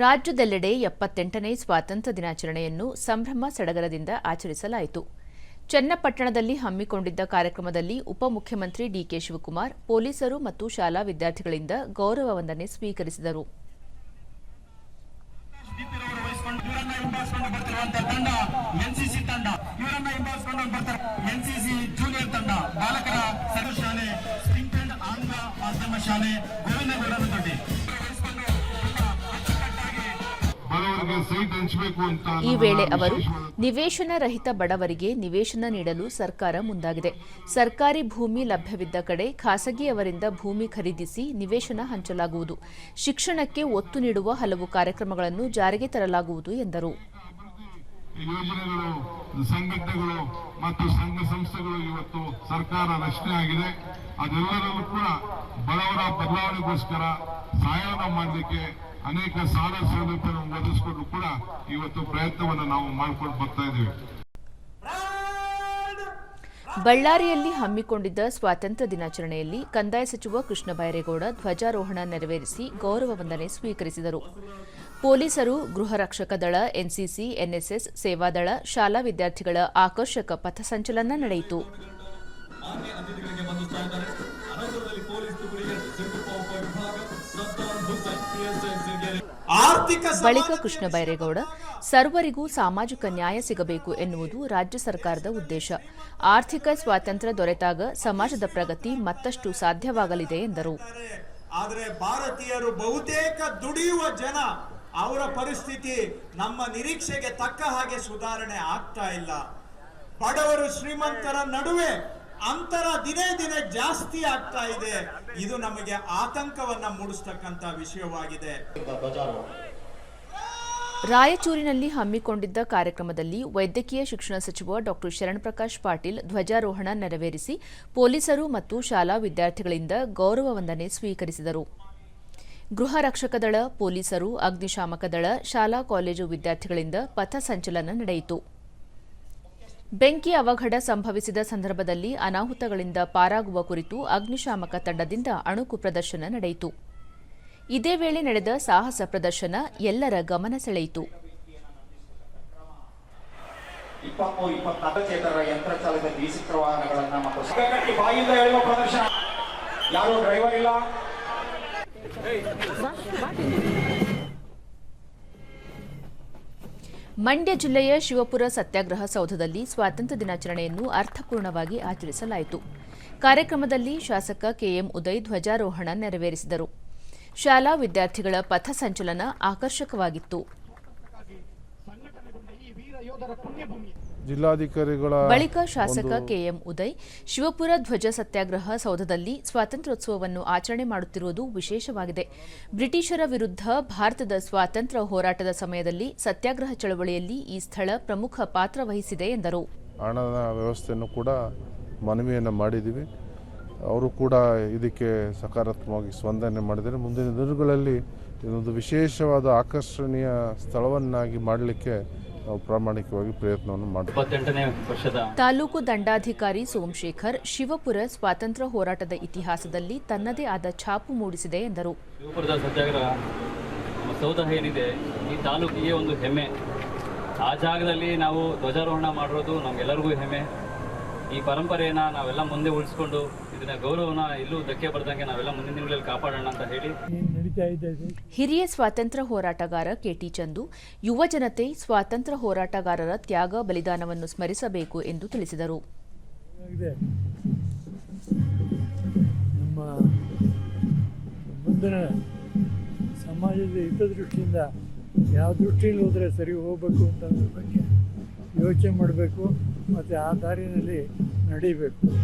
ರಾಜ್ಯದೆಲ್ಲೆಡೆ ಎಪ್ಪತ್ತೆಂಟನೇ ಸ್ವಾತಂತ್ರ್ಯ ದಿನಾಚರಣೆಯನ್ನು ಸಂಭ್ರಮ ಸಡಗರದಿಂದ ಆಚರಿಸಲಾಯಿತು. ಚನ್ನಪಟ್ಟಣದಲ್ಲಿ ಹಮ್ಮಿಕೊಂಡಿದ್ದ ಕಾರ್ಯಕ್ರಮದಲ್ಲಿ ಉಪಮುಖ್ಯಮಂತ್ರಿ ಡಿಕೆ ಶಿವಕುಮಾರ್, ಪೊಲೀಸರು ಮತ್ತು ಶಾಲಾ ವಿದ್ಯಾರ್ಥಿಗಳಿಂದ ಗೌರವ ವಂದನೆ ಸ್ವೀಕರಿಸಿದರು. ದೀಪಿನವರು ಈ ವೇಳೆ ಅವರು ನಿವೇಶನ ರಹಿತ ಬಡವರಿಗೆ ನಿವೇಶನ ನೀಡಲು ಸರ್ಕಾರ ಮುಂದಾಗಿದೆ. ಸರ್ಕಾರಿ ಭೂಮಿ ಲಭ್ಯವಿದ್ದ ಕಡೆ ಖಾಸಗಿಯವರಿಂದ ಭೂಮಿ ಖರೀದಿಸಿ ನಿವೇಶನ ಹಂಚಲಾಗುವುದು. ಶಿಕ್ಷಣಕ್ಕೆ ಒತ್ತು ನೀಡುವ ಹಲವು ಕಾರ್ಯಕ್ರಮಗಳನ್ನು ಜಾರಿಗೆ ತರಲಾಗುವುದು ಎಂದರು. ಯೋಜನೆಗಳು ಸಂಘಟನೆಗಳು ಮತ್ತು ಸಂಘ ಸಂಸ್ಥೆಗಳು ಇವತ್ತು ಸರ್ಕಾರ ರಚನೆ ಆಗಿದೆ. ಅದೆಲ್ಲರಲ್ಲೂ ಕೂಡ ಬಡವರ ಬದಲಾವಣೆಗೋಸ್ಕರ ಸಹಾಯವನ್ನು ಮಾಡಲಿಕ್ಕೆ ಅನೇಕ ಸಾಲ ಸೌಲಭ್ಯ ಒದಗಿಸಿಕೊಂಡು ಕೂಡ ಇವತ್ತು ಪ್ರಯತ್ನವನ್ನು ನಾವು ಮಾಡಿಕೊಂಡು ಬರ್ತಾ ಇದ್ದೇವೆ. ಬಳ್ಳಾರಿಯಲ್ಲಿ ಹಮ್ಮಿಕೊಂಡಿದ್ದ ಸ್ವಾತಂತ್ರ್ಯ ದಿನಾಚರಣೆಯಲ್ಲಿ ಕಂದಾಯ ಸಚಿವ ಕೃಷ್ಣ ಬೈರೇಗೌಡ ಧ್ವಜಾರೋಹಣ ನೆರವೇರಿಸಿ ಗೌರವ ವಂದನೆ ಸ್ವೀಕರಿಸಿದರು. ಪೊಲೀಸರು ಗೃಹ ರಕ್ಷಕ ದಳ ಎನ್ಸಿಸಿ ಎನ್ಎಸ್ಎಸ್ ಸೇವಾದಳ ಶಾಲಾ ವಿದ್ಯಾರ್ಥಿಗಳ ಆಕರ್ಷಕ ಪಥಸಂಚಲನ ನಡೆಯಿತು. ಬಳಿಕ ಕೃಷ್ಣ ಬೈರೇಗೌಡ ಸರ್ವರಿಗೂ ಸಾಮಾಜಿಕ ನ್ಯಾಯ ಸಿಗಬೇಕು ಎನ್ನುವುದು ರಾಜ್ಯ ಸರ್ಕಾರದ ಉದ್ದೇಶ. ಆರ್ಥಿಕ ಸ್ವಾತಂತ್ರ್ಯ ದೊರೆತಾಗ ಸಮಾಜದ ಪ್ರಗತಿ ಮತ್ತಷ್ಟು ಸಾಧ್ಯವಾಗಲಿದೆ ಎಂದರು. ಆದರೆ ಭಾರತೀಯರು ಬಹುತೇಕ ದುಡಿಯುವ ಜನ ಅವರ ಪರಿಸ್ಥಿತಿ ನಮ್ಮ ನಿರೀಕ್ಷೆಗೆ ತಕ್ಕ ಹಾಗೆ ಸುಧಾರಣೆ ಆಗ್ತಾ ಇಲ್ಲ. ಬಡವರು ಶ್ರೀಮಂತರ ನಡುವೆ ಅಂತರ ದಿನೇ ದಿನೇ ಜಾಸ್ತಿ ಆಗ್ತಾ ಇದೆ. ಇದು ನಮಗೆ ಆತಂಕವನ್ನ ಮೂಡಿಸ್ತಕ್ಕಂತ ವಿಷಯವಾಗಿದೆ. ರಾಯಚೂರಿನಲ್ಲಿ ಹಮ್ಮಿಕೊಂಡಿದ್ದ ಕಾರ್ಯಕ್ರಮದಲ್ಲಿ ವೈದ್ಯಕೀಯ ಶಿಕ್ಷಣ ಸಚಿವ ಡಾ. ಶರಣಪ್ರಕಾಶ್ ಪಾಟೀಲ್ ಧ್ವಜಾರೋಹಣ ನೆರವೇರಿಸಿ ಪೊಲೀಸರು ಮತ್ತು ಶಾಲಾ ವಿದ್ಯಾರ್ಥಿಗಳಿಂದ ಗೌರವ ವಂದನೆ ಸ್ವೀಕರಿಸಿದರು. ಗೃಹ ರಕ್ಷಕ ದಳ, ಪೊಲೀಸರು, ಅಗ್ನಿಶಾಮಕ ದಳ, ಶಾಲಾ, ಕಾಲೇಜು ವಿದ್ಯಾರ್ಥಿಗಳಿಂದ ಪಥಸಂಚಲನ ನಡೆಯಿತು. ಬೆಂಕಿ ಅವಘಡ ಸಂಭವಿಸಿದ ಸಂದರ್ಭದಲ್ಲಿ ಅನಾಹುತಗಳಿಂದ ಪಾರಾಗುವ ಕುರಿತು ಅಗ್ನಿಶಾಮಕ ತಂಡದಿಂದ ಅಣುಕು ಪ್ರದರ್ಶನ ನಡೆಯಿತು. ಇದೇ ವೇಳೆ ನಡೆದ ಸಾಹಸ ಪ್ರದರ್ಶನ ಎಲ್ಲರ ಗಮನ ಸೆಳೆಯಿತು. ಇಪ್ಪತ್ಮೂರು ಮಂಡ್ಯ ಜಿಲ್ಲೆಯ ಶಿವಪುರ ಸತ್ಯಾಗ್ರಹ ಸೌಧದಲ್ಲಿ ಸ್ವಾತಂತ್ರ್ಯ ದಿನಾಚರಣೆಯನ್ನು ಅರ್ಥಪೂರ್ಣವಾಗಿ ಆಚರಿಸಲಾಯಿತು. ಕಾರ್ಯಕ್ರಮದಲ್ಲಿ ಶಾಸಕ ಕೆಎಂ ಉದಯ್ ಧ್ವಜಾರೋಹಣ ನೆರವೇರಿಸಿದರು. ಶಾಲಾ ವಿದ್ಯಾರ್ಥಿಗಳ ಪಥಸಂಚಲನ ಆಕರ್ಷಕವಾಗಿತ್ತು. ಜಿಲ್ಲಾಧಿಕಾರಿಗಳ ಬಳಿಕ ಶಾಸಕ ಕೆಎಂ ಉದಯ್ ಶಿವಪುರ ಧ್ವಜ ಸತ್ಯಾಗ್ರಹ ಸೌಧದಲ್ಲಿ ಸ್ವಾತಂತ್ರ್ಯೋತ್ಸವವನ್ನು ಆಚರಣೆ ಮಾಡುತ್ತಿರುವುದು ವಿಶೇಷವಾಗಿದೆ. ಬ್ರಿಟಿಷರ ವಿರುದ್ಧ ಭಾರತದ ಸ್ವಾತಂತ್ರ್ಯ ಹೋರಾಟದ ಸಮಯದಲ್ಲಿ ಸತ್ಯಾಗ್ರಹ ಚಳವಳಿಯಲ್ಲಿ ಈ ಸ್ಥಳ ಪ್ರಮುಖ ಪಾತ್ರ ವಹಿಸಿದೆ ಎಂದರು. ಹಣದ ವ್ಯವಸ್ಥೆಯನ್ನು ಕೂಡ ಮನವಿಯನ್ನು ಮಾಡಿದ್ದೀವಿ. ಅವರು ಕೂಡ ಇದಕ್ಕೆ ಸಕಾರಾತ್ಮಕವಾಗಿ ಸ್ಪಂದನೆ ಮಾಡಿದರೆ ಮುಂದಿನ ದಿನಗಳಲ್ಲಿ ಇದೊಂದು ವಿಶೇಷವಾದ ಆಕರ್ಷಣೀಯ ಸ್ಥಳವನ್ನಾಗಿ ಮಾಡಲಿಕ್ಕೆ ನಾವು ಪ್ರಾಮಾಣಿಕವಾಗಿ ಪ್ರಯತ್ನವನ್ನು ವರ್ಷದ ತಾಲೂಕು ದಂಡಾಧಿಕಾರಿ ಸೋಮಶೇಖರ್ ಶಿವಪುರ ಸ್ವಾತಂತ್ರ್ಯ ಹೋರಾಟದ ಇತಿಹಾಸದಲ್ಲಿ ತನ್ನದೇ ಆದ ಛಾಪು ಮೂಡಿಸಿದೆ ಎಂದರು. ಶಿವಪುರದ ಸತ್ಯಾಗ್ರಹ ಸೌಧ ಏನಿದೆ ಈ ತಾಲೂಕಿಗೆ ಒಂದು ಹೆಮ್ಮೆ. ಆ ಜಾಗದಲ್ಲಿ ನಾವು ಧ್ವಜಾರೋಹಣ ಮಾಡಿರೋದು ನಮ್ಗೆಲ್ಲರಿಗೂ ಹೆಮ್ಮೆ. ಈ ಪರಂಪರೆಯನ್ನ ನಾವೆಲ್ಲ ಮುಂದೆ ಉಳಿಸ್ಕೊಂಡು ಇದನ್ನ ಗೌರವನ ಎಲ್ಲೂ ಧಕ್ಕೆ ಬರ್ದಂಗೆ ನಾವೆಲ್ಲ ಮುಂದಿನ ದಿನಗಳಲ್ಲಿ ಕಾಪಾಡೋಣ ಅಂತ ಹೇಳಿ. ಹಿರಿಯ ಸ್ವಾತಂತ್ರ್ಯ ಹೋರಾಟಗಾರ ಕೆಟಿ ಚಂದು ಯುವ ಜನತೆ ಸ್ವಾತಂತ್ರ್ಯ ಹೋರಾಟಗಾರರ ತ್ಯಾಗ ಬಲಿದಾನವನ್ನು ಸ್ಮರಿಸಬೇಕು ಎಂದು ತಿಳಿಸಿದರು. ನಮ್ಮ ಮುಂದಿನ ಸಮಾಜದ ಹಿತದೃಷ್ಟಿಯಿಂದ ಯಾವ ದೃಷ್ಟಿಯಲ್ಲಿ ಹೋದರೆ ಸರಿ ಹೋಗಬೇಕು ಅಂತ ಅದ್ರ ಬಗ್ಗೆ ಯೋಚನೆ ಮಾಡಬೇಕು. ಮತ್ತು ಆ ದಾರಿಯಲ್ಲಿ ನಡಿಬೇಕು.